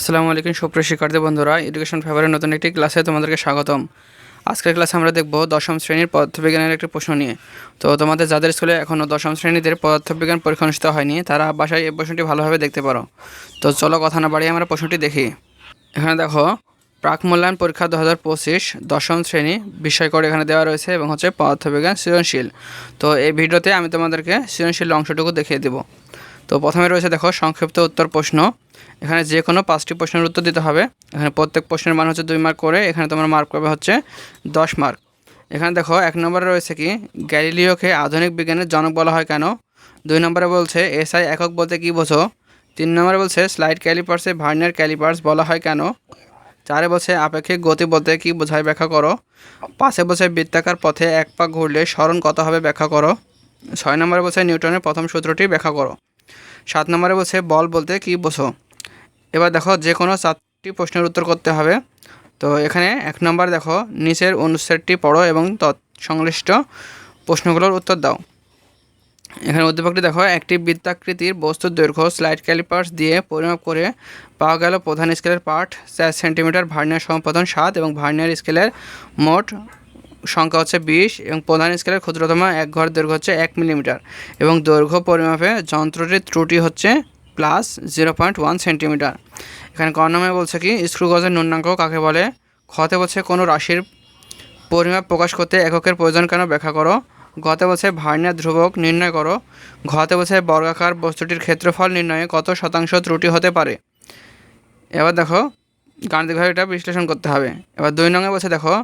আসসালামু আলাইকুম সুপ্রিয় শিক্ষার্থী বন্ধুরা এডুকেশন ফেভারের নতুন একটি ক্লাসে তোমাদেরকে স্বাগতম। আজকের ক্লাসে আমরা দেখব দশম শ্রেণির পদার্থবিজ্ঞানের একটি প্রশ্ন নিয়ে। তো তোমাদের যাদের স্কুলে এখনও দশম শ্রেণীদের পদার্থবিজ্ঞান পরীক্ষা অনুষ্ঠিত হয়নি, তারা বাসায় এই প্রশ্নটি ভালোভাবে দেখতে পারো। তো চলো কথা না বাড়িয়ে আমরা প্রশ্নটি দেখি। এখানে দেখো, প্রাক মূল্যায়ন পরীক্ষা দু হাজার পঁচিশ, দশম শ্রেণি বিষয় করে এখানে দেওয়া রয়েছে এবং হচ্ছে পদার্থবিজ্ঞান সৃজনশীল। তো এই ভিডিওতে আমি তোমাদেরকে সৃজনশীল অংশটুকু দেখিয়ে দেবো। তো প্রথমে রয়েছে দেখো সংক্ষিপ্ত উত্তর প্রশ্ন। এখানে যে কোনো পাঁচটি প্রশ্নের উত্তর দিতে হবে। এখানে প্রত্যেক প্রশ্নের মান হচ্ছে দুই মার্ক করে, এখানে তোমার মার্ক পাবে হচ্ছে দশ মার্ক। এখানে দেখো এক নম্বরে রয়েছে কি, গ্যালিলিওকে আধুনিক বিজ্ঞানের জনক বলা হয় কেন? দুই নম্বরে বলছে, এসআই একক বলতে কী বোঝো? তিন নম্বরে বলছে, স্লাইড ক্যালিপার্সে ভার্নিয়ার ক্যালিপার্স বলা হয় কেন? চারে বলছে, আপেক্ষিক গতি বলতে কী বোঝায় ব্যাখ্যা করো? পাঁচে বলছে, বৃত্তাকার পথে এক পাক ঘুরলে স্মরণ কত হবে ব্যাখ্যা করো? ছয় নম্বরে বলছে, নিউটনের প্রথম সূত্রটি ব্যাখ্যা করো। সাত নম্বরে বলছে, বল বলতে কী বোঝো? এবার দেখো যে কোনো চারটি প্রশ্নের উত্তর করতে হবে। তো এখানে এক নম্বর দেখো, নিচের অনুচ্ছেদটি পড়ো এবং তৎ সংশ্লিষ্ট প্রশ্নগুলোর উত্তর দাও। এখানে উদ্দীপকটি দেখো, একটি বৃত্তাকৃতির বস্তুর দৈর্ঘ্য স্লাইড ক্যালিপার্স দিয়ে পরিমাপ করে পাওয়া গেল প্রধান স্কেলের পাঠ, চার সেন্টিমিটার ভার্নিয়ার সম্পাদন সাত এবং ভার্নিয়ার স্কেলের মোট সংখ্যা হচ্ছে বিশ এবং প্রধান স্কেলের ক্ষুদ্রতম এক ঘর দৈর্ঘ্য হচ্ছে এক মিলিমিটার এবং দৈর্ঘ্য পরিমাপে যন্ত্রটির ত্রুটি হচ্ছে plus zero point one centimetre এখানে কর্ণমে বলছে কি, স্ক্রু গজের ন্যূনাঙ্ক কাকে বলে? খতে বলছে কোনো রাশির পরিমাপ প্রকাশ করতে এককের প্রয়োজন কেন ব্যাখ্যা করো? গতে বলছে ভার্নিয়ার ধ্রুবক নির্ণয় করো। ঘতে বলছে বর্গাকার বস্তুটির ক্ষেত্রফল নির্ণয়ে কত শতাংশ ত্রুটি হতে পারে? এবার দেখো গাণিতিকভাবে এটা বিশ্লেষণ করতে হবে। এবার দুই নঙে বলছে দেখো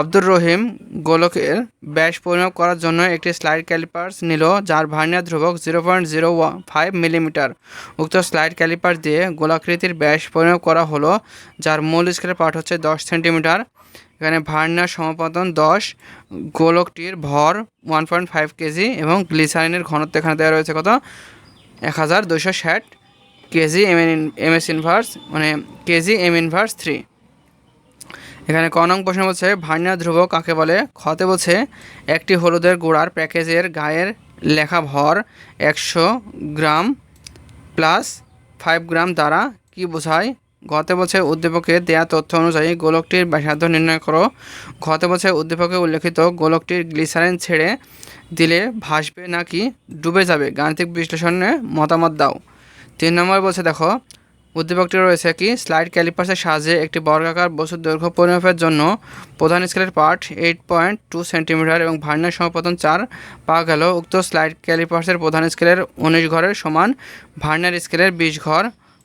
আব্দুর রহিম গোলকের ব্যাস পরিমাপ করার জন্য একটি স্লাইড ক্যালিপার্স নিল, যার ভার্নিয়ার ধ্রুবক zero point zero five millimetre. উক্ত স্লাইড ক্যালিপার দিয়ে গোলাকৃতির ব্যাস পরিমাপ করা হলো, যার মূল স্কেলের পাঠ হচ্ছে দশ সেন্টিমিটার। এখানে ভার্নিয়ার সমাপতন দশ, গোলকটির ভর ওয়ান পয়েন্ট ফাইভ কেজি এবং গ্লিসারিনের ঘনত্ব এখানে দেওয়া রয়েছে কত? এক হাজার দুশো ষাট KG M N, M S inverse মানে কেজি এম ইনভার্স থ্রি। এখানে ক নং প্রশ্ন বলছে ভার্নিয়ার ধ্রুব কাকে বলে? খতে বলছে, একটি হলুদের গোড়ার প্যাকেজের গায়ের লেখা ভর একশো গ্রাম প্লাস ফাইভ গ্রাম দ্বারা কি বোঝায়? ঘতে বলছে উদ্দীপকে দেয়া তথ্য অনুযায়ী গোলকটির ব্যাসার্ধ নির্ণয় করো। ঘতে বলছে, উদ্দীপকে উল্লেখিত গোলকটির গ্লিসারিন ছেড়ে দিলে ভাসবে নাকি ডুবে যাবে? গাণিতিক বিশ্লেষণে মতামত দাও। তিন নম্বর বলছে, দেখো উদ্দীপকটি রয়েছে কি? স্লাইড ক্যালিপার্সের সাহায্যে একটি বর্গাকার বস্তুর দৈর্ঘ্য পরিমাপের জন্য প্রধান স্কেলের part eight point two centimetre এবং ভার্নার সমপতন চার পাওয়া গেল। উক্ত স্লাইড ক্যালিপার্সের প্রধান স্কেলের উনিশ ঘরের সমান ভার্নার স্কেলের বিশ ঘর।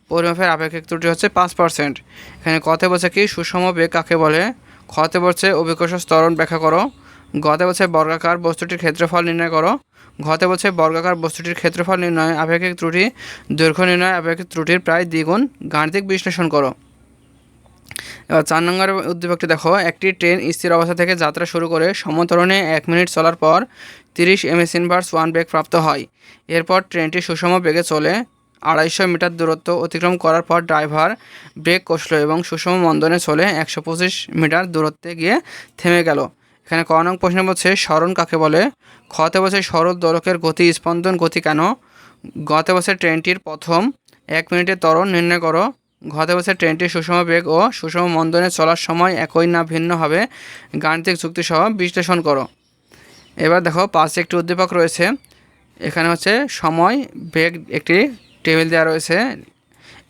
পরিমাপের আপেক্ষিক ত্রুটি হচ্ছে পাঁচ পার্সেন্ট এখানে কতে বলছে কি? সুষম বেগ কাকে বলে? খতে বলছে অভিকর্ষ স্তরণ ব্যাখ্যা করো। গতে বলছে বর্গাকার বস্তুটির ক্ষেত্রফল নির্ণয় করো। ঘতে বলছে, বর্গাকার বস্তুটির ক্ষেত্রফল নির্ণয় আপেক্ষিক ত্রুটি, দৈর্ঘ্য নির্ণয় আপেক্ষিক ত্রুটির প্রায় দ্বিগুণ গাণিতিক বিশ্লেষণ করো। এবার চার নম্বর উদ্দীপকটি দেখো, একটি ট্রেন স্থির অবস্থা থেকে যাত্রা শুরু করে সমতরণে এক মিনিট চলার পর তিরিশ এমএস ইনভার্স ওয়ান বেগ প্রাপ্ত হয়। এরপর ট্রেনটি সুষম বেগে চলে আড়াইশো মিটার দূরত্ব অতিক্রম করার পর ড্রাইভার ব্রেক কষল এবং সুষম মন্দনে চলে একশো পঁচিশ মিটার দূরত্বে গিয়ে থেমে গেল। এখানে ক নং প্রশ্ন বলছে, স্মরণ কাকে বলে? খতে বছর সরল দোলকের গতি, স্পন্দন গতি কেন? গত বছর ট্রেনটির প্রথম এক মিনিটের ত্বরণ নির্ণয় করো। গত বছর ট্রেনটির সুষম বেগ ও সুষম মন্দনে চলার সময় একই না ভিন্ন হবে। গাণিতিক যুক্তিসহ বিশ্লেষণ করো। এবার দেখো, পাশে একটি উদ্দীপক রয়েছে। এখানে হচ্ছে, সময়, বেগ একটি টেবিল দেওয়া রয়েছে।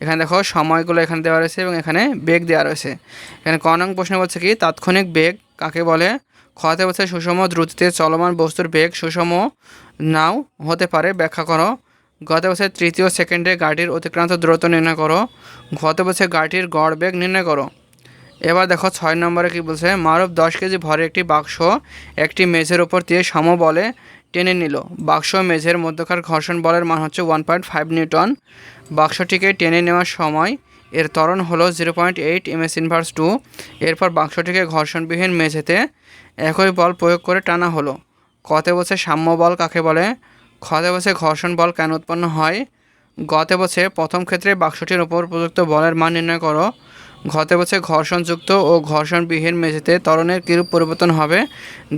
এখানে দেখো, সময়গুলো এখানে দেওয়া রয়েছে এবং এখানে বেগ দেওয়া রয়েছে। এখানে ক নং প্রশ্ন বলছে কি, তাৎক্ষণিক বেগ কাকে বলে? খতে বলছে, সুষম দ্রুতিতে চলমান বস্তুর বেগ সুষম নাও হতে পারে, ব্যাখ্যা করো। গত বছর তৃতীয় সেকেন্ডে গাড়ির অতিক্রান্ত দূরত্ব নির্ণয় করো। গত বছর গাড়িটির গড় বেগ নির্ণয় করো। এবার দেখো, ছয় নম্বরে কি বলছে, মারুফ দশ কেজি ভরে একটি বাক্স একটি মেঝের ওপর দিয়ে সম বলে টেনে নিল। বাক্স মেঝের মধ্যকার ঘর্ষণ বলের মান হচ্ছে ওয়ান পয়েন্ট ফাইভ নিউটন। বাক্সটিকে টেনে নেওয়ার সময় এর ত্বরণ হলো zero point eight M S inverse two এরপর বাক্সটিকে ঘর্ষণবিহীন মেঝেতে একই বল প্রয়োগ করে টানা হলো। কতে বছর সাম্য বল কাকে বলে? খতে বছর ঘর্ষণ বল কেন উৎপন্ন হয়? গতে বছর প্রথম ক্ষেত্রে বাক্সটির উপর প্রযুক্ত বলের মান নির্ণয় করো। ঘতে বছর ঘর্ষণযুক্ত ও ঘর্ষণবিহীন মেঝেতে ত্বরণের কীরূপ পরিবর্তন হবে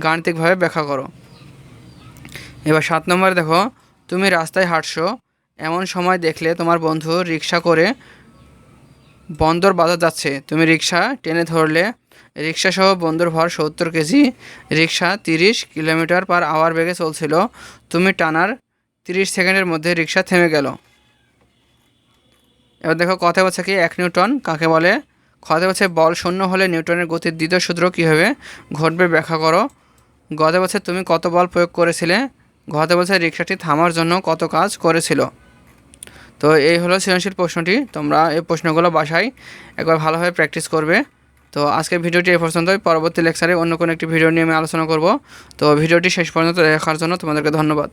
গাণিতিকভাবে ব্যাখ্যা করো। এবার সাত নম্বরে দেখো, তুমি রাস্তায় হাঁটছো। এমন সময় দেখলে তোমার বন্ধু রিক্সা করে বন্দর বাজার যাচ্ছে। তুমি রিক্সা টেনে ধরলে। রিক্সা সহ বন্দর ভর সত্তর কেজি। রিক্সা তিরিশ কিলোমিটার পার আওয়ার বেগে চলছিল। তুমি টানার তিরিশ সেকেন্ডের মধ্যে রিক্সা থেমে গেল। এবার দেখো কথা বলছে কি, এক নিউটন। কাকে বলে? কথা বলছে, বল শূন্য হলে নিউটনের গতির দ্বিতীয় সূত্র কী হবে? ঘটবে, ব্যাখ্যা করো। গতে বলছে, তুমি কত বল প্রয়োগ করেছিলে? ঘতে বলছে রিক্সাটি থামার জন্য কত কাজ করেছিল? তো এই হলো সৃজনশীল প্রশ্নটি। তোমরা এই প্রশ্নগুলো বাসায় একবার ভালোভাবে প্র্যাকটিস করবে। তো আজকের ভিডিওটি এ পর্যন্তই। পরবর্তী লেকচারে অন্য কোনো একটি ভিডিও নিয়ে আমি আলোচনা করব। তো ভিডিওটি শেষ পর্যন্ত দেখার জন্য তোমাদেরকে ধন্যবাদ।